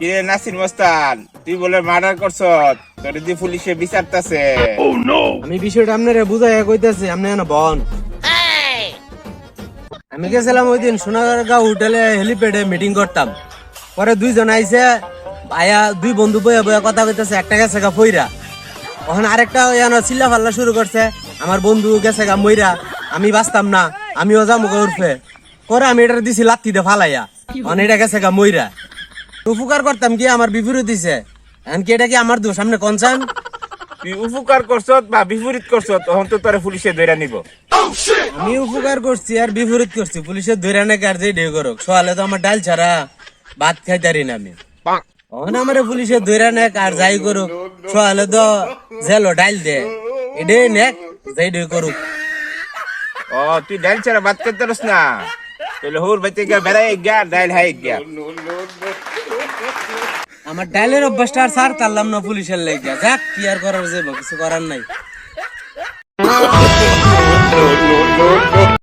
রে নাসির মস্তান তুই বলে মার্ডার করছ তোর দি পুলিশে বিচারতাছে। আমি বিষয়টা আপনারে বুঝাই কইতেছি আপনি এনে বন আমি গেছিলাম ওই দিন সোনারগাঁও হোটেলে হেলিপ্যাডে মিটিং করতাম। পরে দুইজন আইছে আয়া দুই বন্ধু বইয়া বইয়া কথা কইতেছে একটা গেছে গা ফইরা। ওখানে আরেকটা ইয়ানো চিল্লা ফাল্লা শুরু করছে আমার বন্ধু গেছে গা মইরা আমি বাঁচতাম না আমিও যাব গা উর্ফে। পরে আমি এটা দিছি লাত্তি দে ফালাইয়া। অন এটা গেছে গা মইরা। উপকার করতাম কি আমার বিপরীত দিছে। এমনকি এটা কি আমার দোষ? সামনে কনসার্ন তুই উপকার করছ বা বিপরীত করছ তখন তো তোরে পুলিশে ধরে নিব। আমি উপকার করছি আর বিপরীত করছি। পুলিশের ধরে নাকি আর যে ঢেউ করুক। সকালে তো আমার ডাল ছাড়া ভাত খাইতারি না আমি। এখন আমার পুলিশের ধরে নেক আর যাই করুক। সকালে তো জেলো ডাইল দে। এডে নেক যাই ঢেউ করুক। ও তুই ডাইল ছাড়া বাদ করতে পারস না? বাইতে গিয়া বেড়াই গিয়া ডাইল হাই গিয়া আমার ডাইলের অভ্যাসটা আর সার তারলাম না পুলিশের লেগে। যাক, কি আর করার যাব কিছু করার নাই।